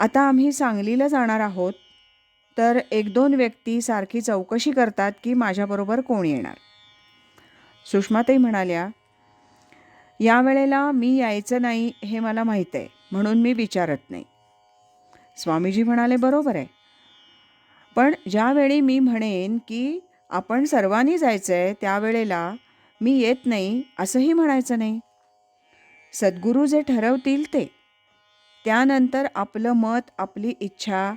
आता आम्ही सांगलीला जाणार आहोत तर एक दोन व्यक्ती सारखी चौकशी करतात की माझ्याबरोबर कोण येणार. सुषमाताई म्हणाल्या यावेळेला मी यायचं नाही हे मला माहीत आहे म्हणून मी विचारत नाही. स्वामीजी म्हणाले बरोबर आहे. पण ज्यावेळी मी म्हणेन की आपण सर्वांनी जायचं आहे त्यावेळेला मी येत नाही असंही म्हणायचं नाही. सद्गुरू जे ठरवतील ते. त्यानंतर आपलं मत आपली इच्छा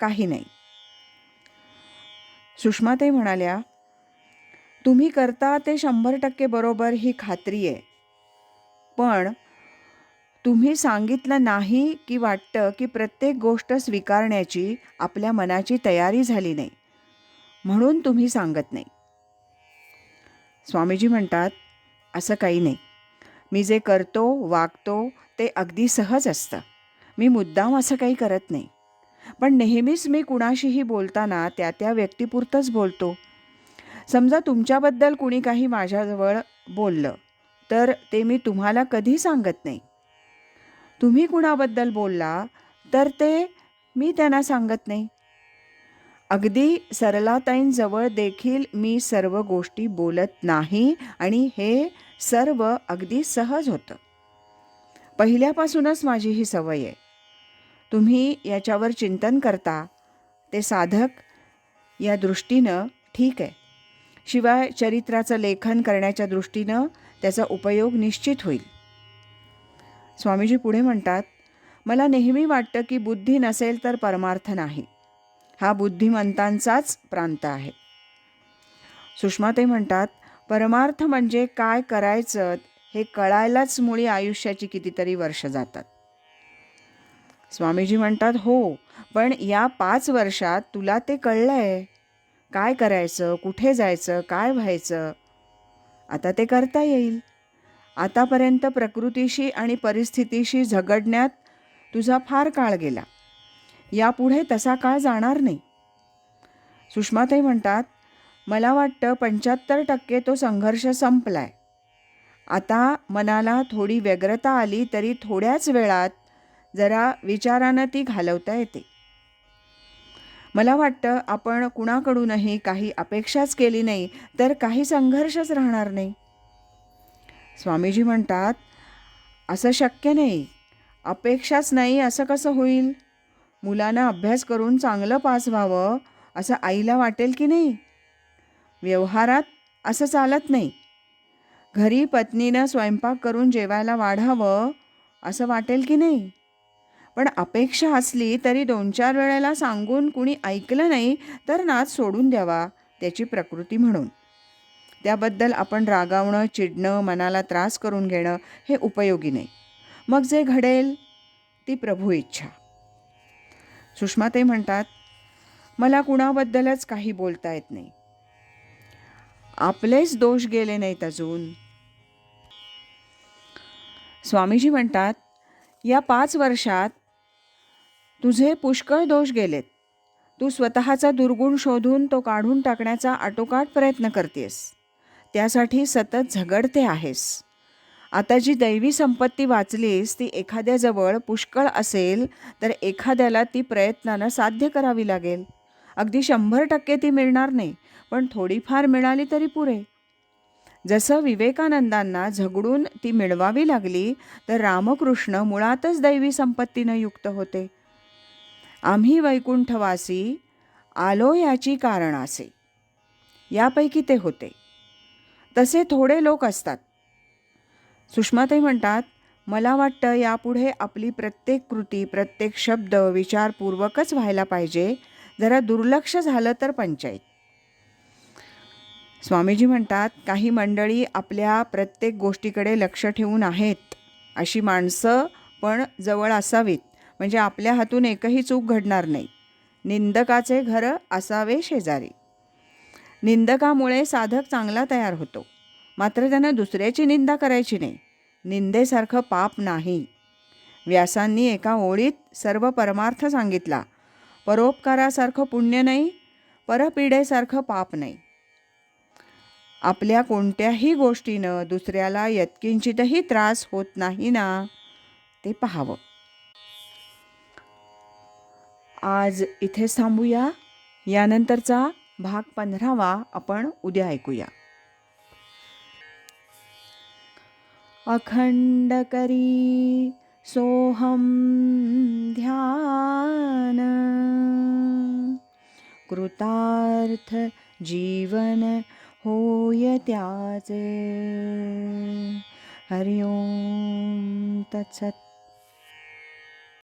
काही नाही. सुषमाताई म्हणाल्या तुम्ही करता ते शंभर टक्के बरोबर ही खात्री आहे. पण तुम्ही सांगितलं नाही की वाटतं की प्रत्येक गोष्ट स्वीकारण्याची आपल्या मनाची तयारी झाली नाही. म्हणून तुम्ही सांगत नाही. स्वामीजी म्हणतात असं काही नाही. मी जे करतो वागतो ते अगदी सहज असतं. मी मुद्दाम असं काही करत नाही. पण नेहमीच मी कुणाशीही बोलताना त्या त्या व्यक्तीपुरतंच बोलतो. समजा तुमच्याबद्दल कुणी काही माझ्याजवळ बोललं तर ते मी तुम्हाला कधी सांगत नाही. तुम्ही कुणाबद्दल बोलला तर ते मी त्यांना सांगत नाही. अगदी सरलाताईंजवळ देखील मी सर्व गोष्टी बोलत नाही आणि हे सर्व अगदी सहज होतं. पहिल्यापासूनच माझी ही सवय आहे. तुम्ही याच्यावर चिंतन करता. ते साधक या दृष्टीनं ठीक आहे. शिवाय चरित्राचं लेखन करण्याच्या दृष्टीनं त्याचा उपयोग निश्चित होईल. स्वामीजी पुढे म्हणतात मला नेहमी वाटतं की बुद्धी नसेल तर परमार्थ नाही. हा बुद्धिमंतांचाच प्रांत आहे. सुषमा ते म्हणतात परमार्थ म्हणजे काय करायचं हे कळायलाच मुळी आयुष्याची कितीतरी वर्ष जातात. स्वामीजी म्हणतात हो पण या पाच वर्षात तुला ते कळलंय. काय करायचं कुठे जायचं काय व्हायचं? आता ते करता येईल. आतापर्यंत प्रकृतीशी आणि परिस्थितीशी झगडण्यात तुझा फार काळ गेला. यापुढे तसा काळ जाणार नाही. सुषमाताई म्हणतात मला वाटतं पंच्याहत्तर टक्के तो संघर्ष संपलाय. आता मनाला थोडी व्यग्रता आली तरी थोड्याच वेळात जरा विचारानं ती घालवता येते. मला वाटतं आपण कुणाकडूनही काही अपेक्षाच केली नाही तर काही संघर्षच राहणार नाही. स्वामीजी म्हणतात असं शक्य नाही. अपेक्षाच नाही असं कसं होईल? मुलांना अभ्यास करून चांगलं पास व्हावं असं आईला वाटेल की नाही? व्यवहारात असं चालत नाही. घरी पत्नीनं स्वयंपाक करून जेवायला वाढावं असं वाटेल की नाही? पण अपेक्षा असली तरी दोन चार वेळेला सांगून कुणी ऐकलं नाही तर नाच सोडून द्यावा त्याची प्रकृती म्हणून. त्याबद्दल आपण रागावणं चिडणं मनाला त्रास करून घेणं हे उपयोगी नाही. मग जे घडेल ती प्रभू इच्छा. सुषमा ते म्हणतात मला कुणाबद्दलच काही बोलता येत नाही. आपलेच दोष गेले नाहीत अजून. स्वामीजी म्हणतात या पाच वर्षात तुझे पुष्कळ दोष गेलेत. तू स्वतःचा दुर्गुण शोधून तो काढून टाकण्याचा आटोकाट प्रयत्न करतेस. त्यासाठी सतत झगडते आहेस. आता जी दैवी संपत्ती वाचलीस ती एखाद्याजवळ पुष्कळ असेल तर एखाद्याला ती प्रयत्नानं साध्य करावी लागेल. अगदी शंभर टक्के ती मिळणार नाही पण थोडीफार मिळाली तरी पुरे. जसं विवेकानंदांना झगडून ती मिळवावी लागली तर रामकृष्ण मुळातच दैवी संपत्तीनं युक्त होते. आम्ही वैकुंठवासी आलो याची कारणासे यापैकी ते होते. तसे थोडे लोक असतात. सुषमाताई म्हणतात मला वाटतं यापुढे आपली प्रत्येक कृती प्रत्येक शब्द विचारपूर्वकच व्हायला पाहिजे. जरा दुर्लक्ष झालं तर पंचायत. स्वामीजी म्हणतात काही मंडळी आपल्या प्रत्येक गोष्टीकडे लक्ष ठेवून आहेत. अशी माणसं पण जवळ असावीत. म्हणजे आपल्या हातून एकही चूक घडणार नाही. निंदकाचे घर असावे शेजारी. निंदकामुळे साधक चांगला तयार होतो. मात्र त्यानं दुसऱ्याची निंदा करायची नाही. निंदेसारखं पाप नाही. व्यासांनी एका ओळीत सर्व परमार्थ सांगितला. परोपकारासारखं पुण्य नाही परपिढेसारखं पाप नाही. आपल्या कोणत्याही गोष्टीनं दुसऱ्याला यत्किंचितही त्रास होत नाही ना ते पाहावं. आज इथेच थांबूया. यानंतरचा भाग पंधरावा आपण उद्या ऐकूया. अखंड करी सोहम ध्यान. कृतार्थ जीवन होय त्याचे. हरिओम तत्सत.